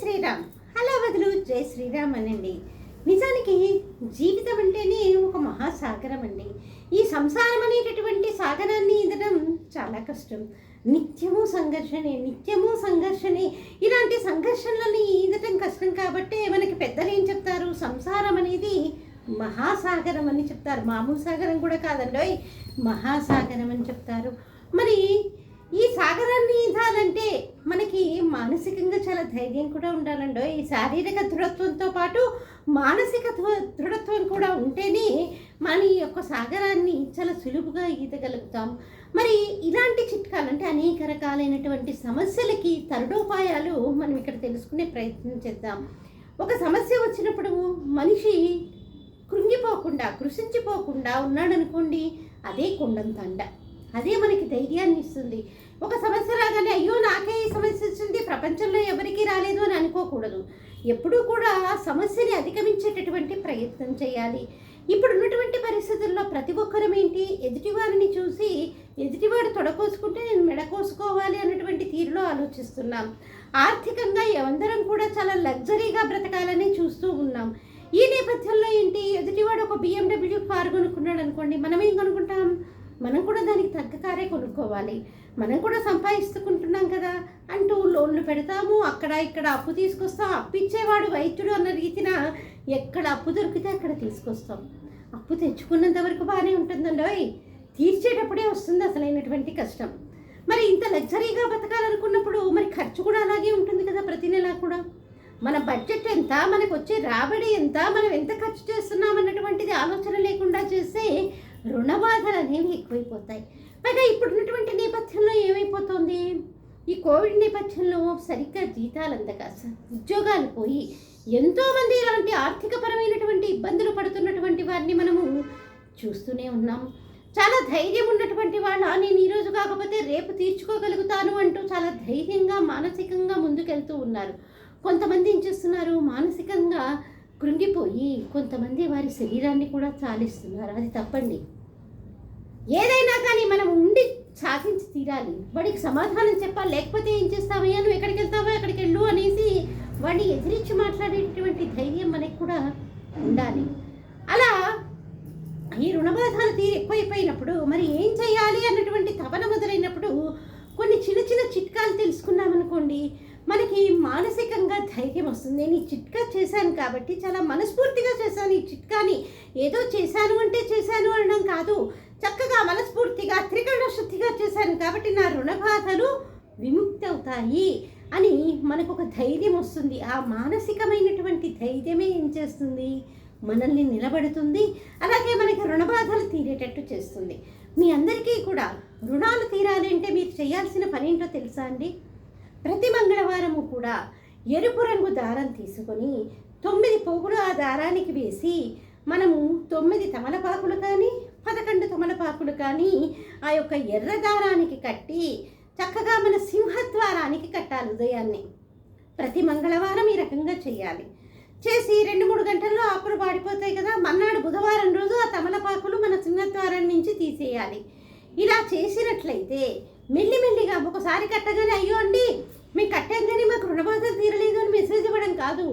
Sriram. Hello బదులు జై శ్రీరామ్ అనండి. నిజానికి జీవితం అంటేనే ఒక మహాసాగరం అండి. ఈ సంసారం అనేటటువంటి సాగరాన్ని ఈదడం చాలా కష్టం. నిత్యము సంఘర్షణే నిత్యము సంఘర్షణే. ఇలాంటి సంఘర్షణలని ఈదటం కష్టం కాబట్టే మనకి పెద్దలు ఏం చెప్తారు? సంసారం అనేది మహాసాగరం అని చెప్తారు. మామూలు సాగరం కూడా కాదండి మహాసాగరం అని చెప్తారు. మరి ఈ సాగరాన్ని ఈదాలంటే మనకి మానసికంగా చాలా ధైర్యం కూడా ఉండాలండో ఈ శారీరక దృఢత్వంతో పాటు మానసిక దృఢత్వం కూడా ఉంటేనే మన ఈ యొక్క సాగరాన్ని చాలా సులువుగా ఈదగలుగుతాం. మరి ఇలాంటి చిట్కాలు అంటే అనేక రకాలైనటువంటి సమస్యలకి తరుడోపాయాలు మనం ఇక్కడ తెలుసుకునే ప్రయత్నం చేద్దాం. ఒక సమస్య వచ్చినప్పుడు మనిషి కృంగిపోకుండా కృషించిపోకుండా ఉన్నాడనుకోండి అదే కుండంత అండ అదే మనకి ధైర్యాన్ని ఇస్తుంది. ఒక సమస్య రాగానే అయ్యో నాకే ఈ సమస్య వచ్చింది. ప్రపంచంలో ఎవరికీ రాలేదు అని అనుకోకూడదు. ఎప్పుడూ కూడా సమస్యని అధిగమించేటటువంటి ప్రయత్నం చేయాలి. ఇప్పుడు ఉన్నటువంటి పరిస్థితుల్లో ప్రతి ఒక్కరం ఏంటి? ఎదుటివారిని చూసి ఎదుటివాడు తొడకోసుకుంటే నేను మెడకోసుకోవాలి అన్నటువంటి తీరులో ఆలోచిస్తున్నాం. ఆర్థికంగా అందరం కూడా చాలా లగ్జరీగా బ్రతకాలని చూస్తూ ఉన్నాం. ఈ నేపథ్యంలో ఏంటి? ఎదుటివాడు ఒక బిఎండబ్ల్యూ కారు కొనుక్కున్నాడు అనుకోండి మనం ఏం కొనుక్కుంటాం? మనం కూడా దానికి తగ్గ కారే కొనుక్కోవాలి. మనం కూడా సంపాదిస్తుకుంటున్నాం కదా అంటూ లోన్లు పెడతాము. అక్కడ ఇక్కడ అప్పు తీసుకొస్తాం. అప్పిచ్చేవాడు వైద్యుడు అన్న రీతిన ఎక్కడ అప్పు దొరికితే అక్కడ తీసుకొస్తాం. అప్పు తెచ్చుకున్నంత వరకు బాగానే ఉంటుందండి. తీర్చేటప్పుడే వస్తుంది అసలైనటువంటి కష్టం. మరి ఇంత లగ్జరీగా బతకాలనుకున్నప్పుడు మరి ఖర్చు కూడా అలాగే ఉంటుంది కదా ప్రతి నెలా కూడా. మన బడ్జెట్ ఎంత? మనకు వచ్చే రాబడి ఎంత? మనం ఎంత ఖర్చు చేస్తున్నాం అన్నటువంటిది ఆలోచన లేకుండా చేస్తే రుణ బాధలు అనేవి ఎక్కువైపోతాయి. పైగా ఇప్పుడున్నటువంటి నేపథ్యంలో ఏమైపోతుంది? ఈ కోవిడ్ నేపథ్యంలో సరిగ్గా జీతాలు అందక ఉద్యోగాలు పోయి ఎంతోమంది ఇలాంటి ఆర్థికపరమైనటువంటి ఇబ్బందులు పడుతున్నటువంటి వారిని మనము చూస్తూనే ఉన్నాం. చాలా ధైర్యం ఉన్నటువంటి వాళ్ళ నేను ఈరోజు కాకపోతే రేపు తీర్చుకోగలుగుతాను అంటూ చాలా ధైర్యంగా మానసికంగా ముందుకెళ్తూ ఉన్నారు. కొంతమంది ఏం చేస్తున్నారు? మానసికంగా కృంగిపోయి కొంతమంది వారి శరీరాన్ని కూడా చాలిస్తున్నారు. అది తప్పండి. ఏదైనా కానీ మనం ఉండి సాధించి తీరాలి. వాడికి సమాధానం చెప్పాలి. లేకపోతే ఏం చేస్తావయ్యా? నువ్వు ఎక్కడికి వెళ్తావో? ఎక్కడికి వెళ్ళు అనేసి వాడిని ఎదిరించి మాట్లాడేటటువంటి ధైర్యం మనకి కూడా ఉండాలి. అలా ఈ రుణబాధలు తీరు ఎక్కువైపోయినప్పుడు మరి ఏం చేయాలి అన్నటువంటి తపన మొదలైనప్పుడు కొన్ని చిన్న చిన్న చిట్కాలు తెలుసుకున్నామనుకోండి మనకి మానసికంగా ధైర్యం వస్తుంది. నేను ఈ చిట్కా చేశాను కాబట్టి చాలా మనస్ఫూర్తిగా చేశాను ఈ చిట్కాని. ఏదో చేశాను అంటే చేశాను అనడం కాదు. చక్కగా మనస్ఫూర్తిగా త్రికరణ శుద్ధిగా చేశాను కాబట్టి నా రుణ బాధలు విముక్తి అవుతాయి అని మనకు ఒక ధైర్యం వస్తుంది. ఆ మానసికమైనటువంటి ధైర్యమే ఏం చేస్తుంది? మనల్ని నిలబడుతుంది. అలాగే మనకి రుణబాధలు తీరేటట్టు చేస్తుంది. మీ అందరికీ కూడా రుణాలు తీరాలి అంటే మీరు చేయాల్సిన పని ఏంటో తెలుసా అండి? ప్రతి మంగళవారము కూడా ఎరుపు రంగు దారం తీసుకొని తొమ్మిది పోగులు ఆ దారానికి వేసి మనము తొమ్మిది తమలపాకులు కానీ పదకొండు తమలపాకులు కానీ ఆ యొక్క ఎర్ర దారానికి కట్టి చక్కగా మన సింహద్వారానికి కట్టాలి ఉదయాన్నే. ప్రతి మంగళవారం ఈ రకంగా చేయాలి. చేసి రెండు మూడు గంటల్లో ఆకులు పాడిపోతాయి కదా మన్నాడు బుధవారం రోజు ఆ తమలపాకులు మన సింహద్వారం నుంచి తీసేయాలి. ఇలా చేసినట్లయితే మెల్లిమెల్లిగా ఒకసారి కట్టగానే అయ్యో అండి మేము కట్టాం కానీ మాకు రుణబాధలు తీరలేదు అని మెసేజ్ ఇవ్వడం కాదు.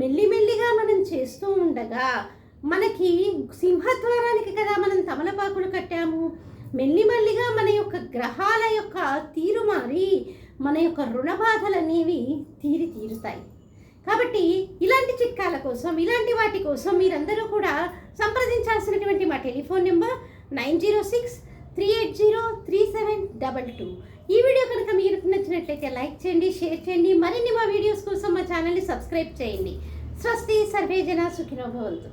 మెల్లిమెల్లిగా మనం చేస్తూ ఉండగా మనకి సింహద్వారానికి కదా మనం తమలపాకులు కట్టాము. మెల్లిమెల్లిగా మన యొక్క గ్రహాల యొక్క తీరు మారి మన యొక్క రుణబాధలు అనేవి తీరి తీరుతాయి. కాబట్టి ఇలాంటి చిట్కాల కోసం ఇలాంటి వాటి కోసం మీరందరూ కూడా సంప్రదించాల్సినటువంటి మా telephone number nine zero six three eight zero three seven double two. ఈ వీడియో కనుక మీకు నచ్చినట్లయితే లైక్ చేయండి షేర్ చేయండి మరిన్ని మా వీడియోస్ కోసం మా ఛానల్ని సబ్స్క్రైబ్ చేయండి. స్వస్తి సర్వేజన సుఖినో భవంతు.